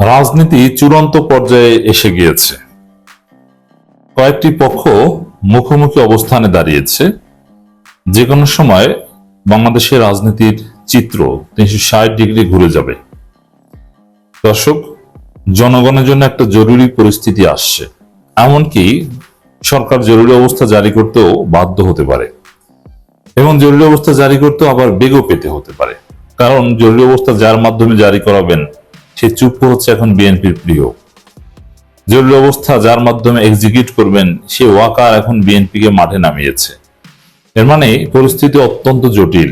রাজনীতি চূড়ান্ত পর্যায়ে এসে গিয়েছে। কয়েকটি পক্ষ মুখোমুখি অবস্থানে দাঁড়িয়েছে। যে কোনো সময় বাংলাদেশের রাজনীতির চিত্র তিনশো ষাট ডিগ্রি ঘুরে যাবে। দর্শক, জনগণের জন্য একটা জরুরি পরিস্থিতি আসছে। এমনকি সরকার জরুরি অবস্থা জারি করতেও বাধ্য হতে পারে। এবং জরুরি অবস্থা জারি করতেও আবার বেগও পেতে হতে পারে। কারণ জরুরি অবস্থা যার মাধ্যমে জারি করাবেন সে চুপ হচ্ছে এখন বিএনপির প্রিয়। জরুরি অবস্থা যার মাধ্যমে এক্সিকিউট করবেন, সে ওয়াকার এখন বিএনপিকে মাঠে নামিয়েছে। এর মানে পরিস্থিতি অত্যন্ত জটিল।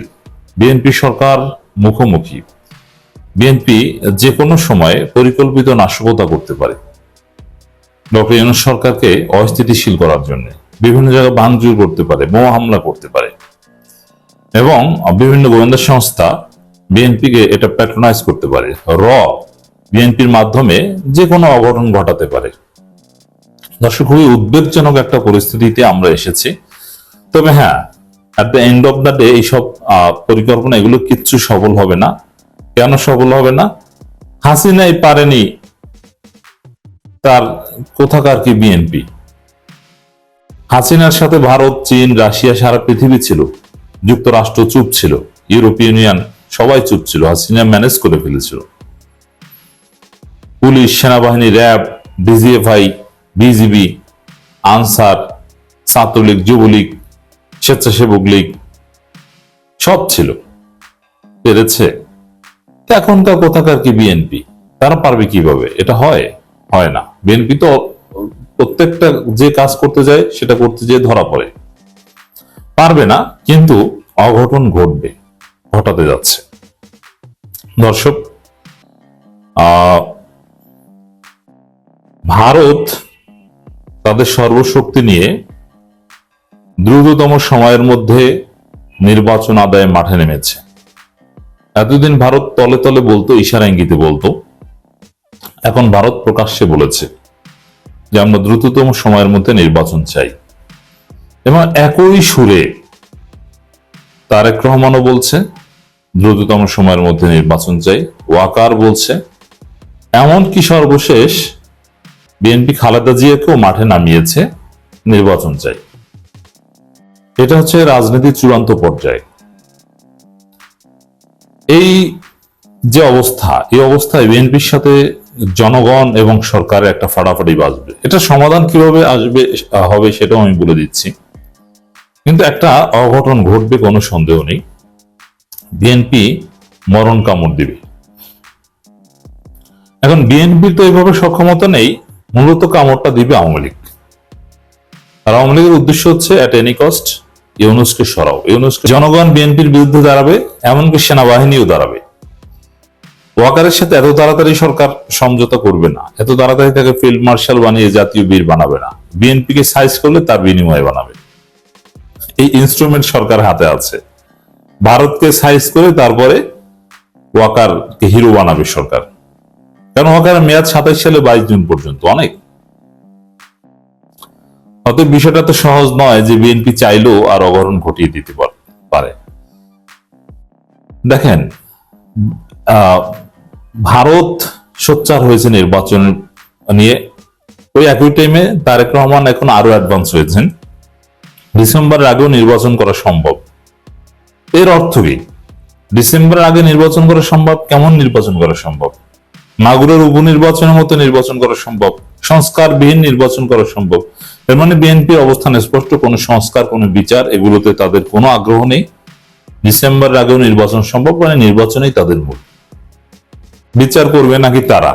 বিএনপি সরকার মুখোমুখি। বিএনপি যে কোনো সময় পরিকল্পিত নাশকতা করতে পারে। ডক্টর ইউনুস সরকারকে অস্থিতিশীল করার জন্য বিভিন্ন জায়গায় ভাঙচুর করতে পারে, বোমা হামলা করতে পারে। এবং বিভিন্ন গোয়েন্দা সংস্থা বিএনপিকে এটা প্যাট্রোনাইজ করতে পারে। র বিএনপির মাধ্যমে যে কোনো অঘটন ঘটাতে পারে। দর্শক, খুবই উদ্বেগজনক একটা পরিস্থিতিতে আমরা এসেছি। তবে হ্যাঁ at the end of the day এইসব পরিকল্পনা এগুলো কিচ্ছু সফল হবে না। কেন সফল হবে না? হাসিনাই পারেনি তার কোথাকার কি বিএনপি? হাসিনার সাথে ভারত, চীন, রাশিয়া সারা পৃথিবী ছিল। যুক্তরাষ্ট্র চুপ ছিল। ইউরোপিয়ান ইউনিয়ন সবাই চুপ ছিল। হাসিনা ম্যানেজ করে ফেলেছিল। পুলিশ সেনাবাহিনী RAB DGFI BGB Ansar Chhatra League Jubo League Swechchhasebak League সব ছিল। পেরেছে। এখনকার কোথাকার কি বিএনপি তারা পারবে কীভাবে? এটা হয়? হয় না। বিএনপি তো প্রত্যেকটা যে কাজ করতে যায় সেটা করতে যেয়ে ধরা পড়ে। পারবে না কিন্তু অঘটন ঘটবে ঘটাতে যাচ্ছে। দর্শক আহ, ভারত তাদের সর্বশক্তি নিয়ে দ্রুততম সময়ের মধ্যে নির্বাচন আদায়ে মাঠে নেমেছে। এতদিন ভারত তলে তলে বলতো, ইশারা ইঙ্গিতে বলতো। এখন ভারত প্রকাশ্যে বলেছে যে আমরা দ্রুততম সময়ের মধ্যে নির্বাচন চাই। এবং একই সুরে তারেক রহমানও বলছে, দ্রুততম সময়ের মধ্যে নির্বাচন চাই। ওয়াকার বলছে, এমনকি সর্বশেষ বিএনপি খালেদা জিয়াকেও মাঠে নামিয়েছে নির্বাচন চাই। এটা হচ্ছে রাজনীতির চূড়ান্ত পর্যায়ে। এই যে অবস্থা, এই অবস্থায় বিএনপির সাথে জনগণ এবং সরকারের একটা ফাটাফাটি বাজবে। এটা সমাধান কীভাবে আসবে, হবে সেটাও আমি বলে দিচ্ছি। কিন্তু একটা অঘটন ঘটবে কোনো সন্দেহ নেই। বিএনপি মরণ কামড় দিবে। এখন বিএনপির তো এইভাবে সক্ষমতা নেই মূলত কামড়টা দিবে আওয়ামী লীগ। আর আওয়ামী লীগের উদ্দেশ্য হচ্ছে অ্যাট এনি কস্ট ইউনুসকে সরাও। ইউনুসকে জনগণ, বিএনপির বিরুদ্ধে দাঁড়াবে, এমনকি সেনাবাহিনীও দাঁড়াবে। ওয়াকারের সাথে এত তাড়াতাড়ি সরকার সমঝোতা করবে না। এত তাড়াতাড়ি তাকে ফিল্ড মার্শাল বানিয়ে জাতীয় বীর বানাবে না। বিএনপিকে সাইজ করলে তার বিনিময়ে বানাবে। এই ইনস্ট্রুমেন্ট সরকার হাতে আছে। ভারতকে সাইজ করে তারপরে ওয়াকারকে হিরো বানাবে সরকার। কারণ ওয়াকারের মেয়াদ সাতাইশ সালে বাইশ জুন পর্যন্ত? অনেক। অতএব বিষয়টা তো সহজ নয় যে বিএনপি চাইলেও আর অগরণ ঘটিয়ে দিতে পারে দেখেন ভারত সোচ্চার হয়েছে নির্বাচন নিয়ে। ওই একই টাইমে তারেক রহমান এখন আরও অ্যাডভান্স হয়েছেন। ডিসেম্বরের আগেও নির্বাচন করা সম্ভব। এর অর্থ কি? ডিসেম্বরের আগে নির্বাচন করা সম্ভব? কেমন নির্বাচন করা সম্ভব? মাগুরের উপনির্বাচনের মতো নির্বাচন করা সম্ভব, সংস্কারবিহীন নির্বাচন করা সম্ভব। এর মানে বিএনপি অবস্থান স্পষ্ট কোনো সংস্কার, কোনো বিচার, এগুলোতে তাদের কোনো আগ্রহ নেই। ডিসেম্বরের আগেও নির্বাচন সম্ভব মানে নির্বাচনেই তাদের মূল। বিচার করবে নাকি তারা?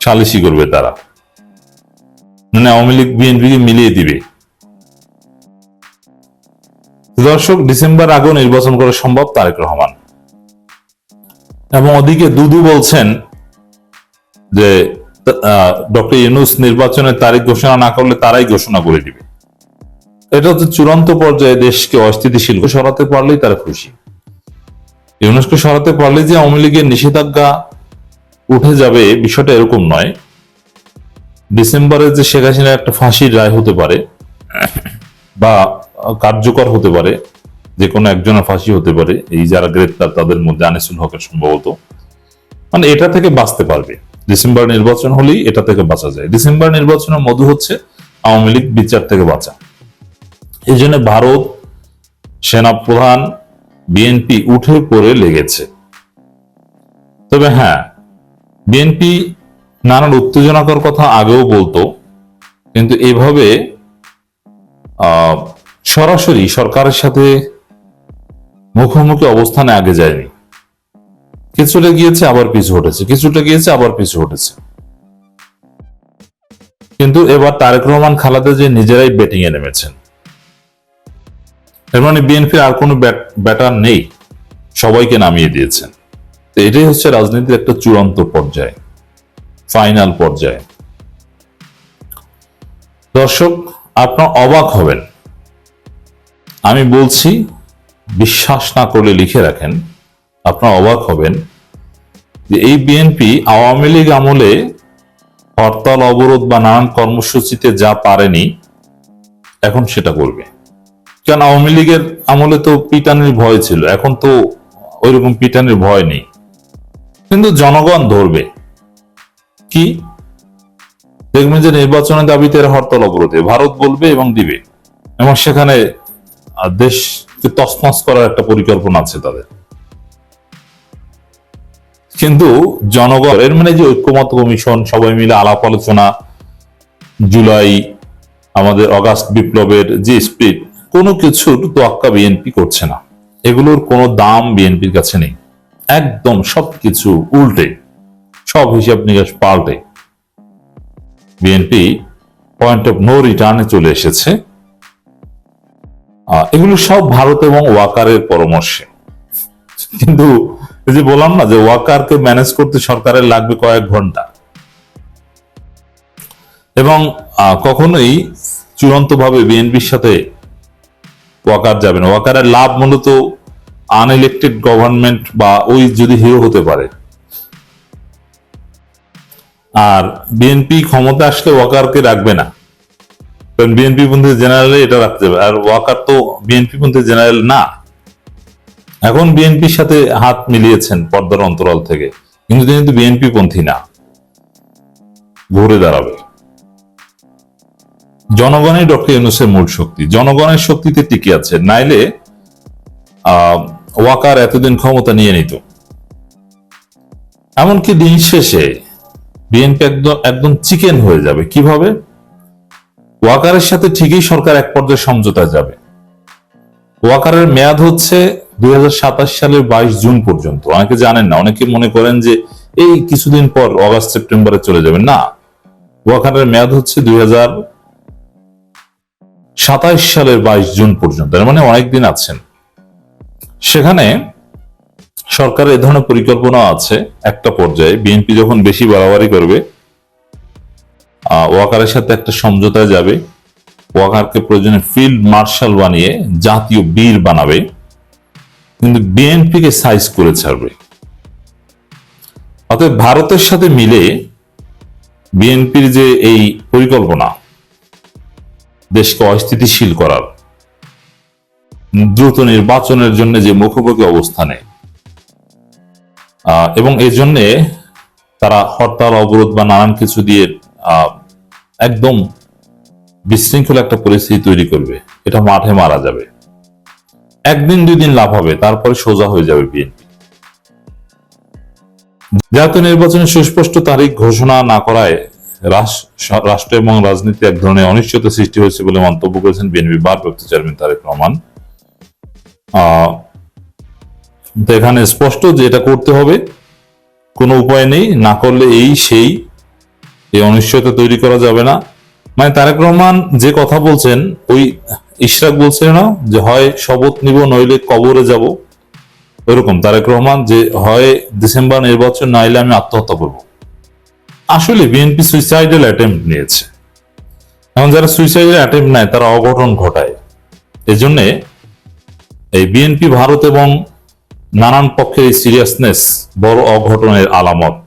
সালিসি করবে তারা। মানে আওয়ামী লীগ বিএনপিকে মিলিয়ে দিবে। দর্শক ডিসেম্বর আগেও নির্বাচন করা সম্ভব তারেক রহমান। এবং ওদিকে দুদু বলছেন যে ডক্টর ইউনুস নির্বাচনের তারিখ ঘোষণা না করলে তারাই ঘোষণা করে দিবে। এটা হচ্ছে চূড়ান্ত পর্যায়ে দেশকে অস্থিতিশীল সরাতে পারলেই তারা খুশি। ইউনেস্কো সরাতে পারলে যে আওয়ামী লীগের নিষেধাজ্ঞা উঠে যাবে বিষয়টা এরকম নয়। ডিসেম্বরে যে শেখ হাসিনার একটা ফাঁসির রায় হতে পারে বা কার্যকর হতে পারে যে কোনো একজনের ফাঁসি হতে পারে। এই যারা গ্রেপ্তার, তাদের মধ্যে আনিসুল হকের সম্ভবত। মানে এটা থেকে বাঁচতে পারবে। ডিসেম্বর নির্বাচন হলেই এটা থেকে বাঁচা যায়। ডিসেম্বর নির্বাচনের মধু হচ্ছে আওয়ামী লীগ বিচার থেকে বাঁচা। এই জন্য ভারত সেনাপ্রধান বিএনপি উঠে পড়ে লেগেছে। তবে হ্যাঁ বিএনপি নানান উত্তেজনাকর কথা আগেও বলতো, কিন্তু এভাবে সরাসরি সরকারের সাথে মুখোমুখি অবস্থানে আগে যায়নি। কিছুটা গিয়েছে, আবার পিছু হটেছে। কিছুটা গিয়েছে, আবার পিছু হটেছে। কিন্তু এবার তারেক রহমান, খালাদা যে নিজেরাই ব্যাটিং এ নেমেছেন। এর মানে বিএনপির আর কোনো ব্যাটার নেই। সবাইকে নামিয়ে দিয়েছেন। তো এটাই হচ্ছে রাজনীতির একটা চূড়ান্ত পর্যায়ে। ফাইনাল পর্যায়ে। দর্শক, আপনার অবাক হবেন। আমি বলছি বিশ্বাস না করলে লিখে রাখেন আপনার অবাক হবেন যে এই বিএনপি আওয়ামী লীগ আমলে হরতাল অবরোধ বা নানান কর্মসূচিতে যা পারেনি এখন সেটা করবে। কারণ আওয়ামী লীগের আমলে তো পিটানির ভয় ছিল এখন তো ওইরকম পিটানির ভয় নেই। কিন্তু জনগণ ধরবে। কি? দেখবেন যে নির্বাচনের দাবিতে হরতাল অবরোধে। ভারত বলবে এবং দিবে। এবং সেখানে আহ, দেশকে তছনছ করার একটা পরিকল্পনা আছে তাদের। কিন্তু জনগণ এর মানে যে ঐক্যমত কমিশন, সবাই মিলে আলাপ আলোচনা, জুলাই আমাদের অগাস্ট বিপ্লবের যে স্পিড কোনো কিছুর তোয়াক্কা বিএনপি করছে না। এগুলোর কোনো দাম বিএনপির কাছে নেই। একদম সবকিছু উল্টে, সব হিসাব নিকাশ পাল্টে। বিএনপি পয়েন্ট অফ নো রিটার্নে চলে এসেছে। এগুলো সব ভারত এবং ওয়াকারের পরামর্শে। কিন্তু যে বললাম না যে ওয়াকারকে ম্যানেজ করতে সরকারের লাগবে কয়েক ঘণ্টা। এবং কখনোই চূড়ান্তভাবে বিএনপির সাথে ওয়াকার যাবে না। ওয়াকারের লাভ মূলত আনইলেক্টেড গভর্নমেন্ট বা ওই যদি হিরো হতে পারে। আর বিএনপি ক্ষমতা আসলে ওয়াকারকে রাখবে না। কারণ বিএনপি পন্থী জেনারেলে এটা রাখতে হবে। আর ওয়াকার তো বিএনপি পন্থী জেনারেল না। এখন বিএনপির সাথে হাত মিলিয়েছেন পর্দার অন্তরাল থেকে। কিন্তু তিনি বিএনপি পন্থী না। ঘুরে দাঁড়াবে। ডক্টর ইউনুসের মূল শক্তি। জনগণের শক্তিতে টিকে আছে। নাইলে ওয়াকার এতদিন ক্ষমতা নিয়ে নিত। এমনকি দিন শেষে বিএনপি একদম একদম চিকেন হয়ে যাবে। কীভাবে? ওয়াকারের সাথে ঠিকই সরকার এক পর্যায়ে সমঝোতায় যাবে। ওয়াকারের মেয়াদ হচ্ছে দুই হাজার সাতাশ সালের বাইশ জুন পর্যন্ত। অনেকে জানেন না, অনেকে মনে করেন যে এই কিছুদিন পর অগাস্ট সেপ্টেম্বরে চলে যাবেন। না, ওয়াকারের মেয়াদ হচ্ছে দুই সাতাইশ সালের বাইশ জুন পর্যন্ত। এর মানে অনেকদিন আছেন। সেখানে সরকারের এ ধরনের পরিকল্পনা আছে একটা পর্যায়ে। বিএনপি যখন বেশি বাড়াবাড়ি করবে ওয়াকারের সাথে একটা সমঝোতায় যাবে। ওয়াকারকে প্রয়োজনে ফিল্ড মার্শাল বানিয়ে জাতীয় বীর বানাবে। কিন্তু বিএনপিকে সাইজ করে ছাড়বে। অতএব ভারতের সাথে মিলে বিএনপির যে এই পরিকল্পনা, দেশকে অস্থিতিশীল করার, দ্রুত নির্বাচনের জন্য যে মুখোমুখি অবস্থানে এবং এই জন্যে তারা হরতাল, অবরোধ বা নানান কিছু দিয়ে একদম বিশৃঙ্খল একটা পরিস্থিতি তৈরি করবে। এটা মাঠে মারা যাবে। একদিন দুই দিন লাভ হবে, তারপরে সোজা হয়ে যাবে বিএনপি। জাতীয় নির্বাচনের সুস্পষ্ট তারিখ ঘোষণা না করায় রাষ্ট্র এবং রাজনীতি এক ধরনের অনিশ্চয়তা সৃষ্টি হয়েছে বলে মন্তব্য করেছেন বিএনপি ভারপ্রাপ্ত চেয়ারম্যান তারেক রহমান। এখানে স্পষ্ট যে এটা করতে হবে, কোনো উপায় নেই, না করলে এই সেই এই অনিশ্চয়তা তৈরি করা যাবে না। মানে তারেক রহমান যে কথা বলছেন, ওই ইশরাক বলছে না যে, হয় শপথ নিব, নইলে কবরে যাব। ওইরকম তারেক রহমান যে, হয় ডিসেম্বর নির্বাচন, নাইলে আমি আত্মহত্যা করব। আসলে বিএনপি সুইসাইডাল অ্যাটেম্প নিয়েছে। এখন যারা সুইসাইডাল অ্যাটেম্প নেয়, তারা অঘটন ঘটায়। এজন্য এই বিএনপি, ভারত এবং নানান পক্ষের সিরিয়াসনেস বড় অঘটনের আলামত।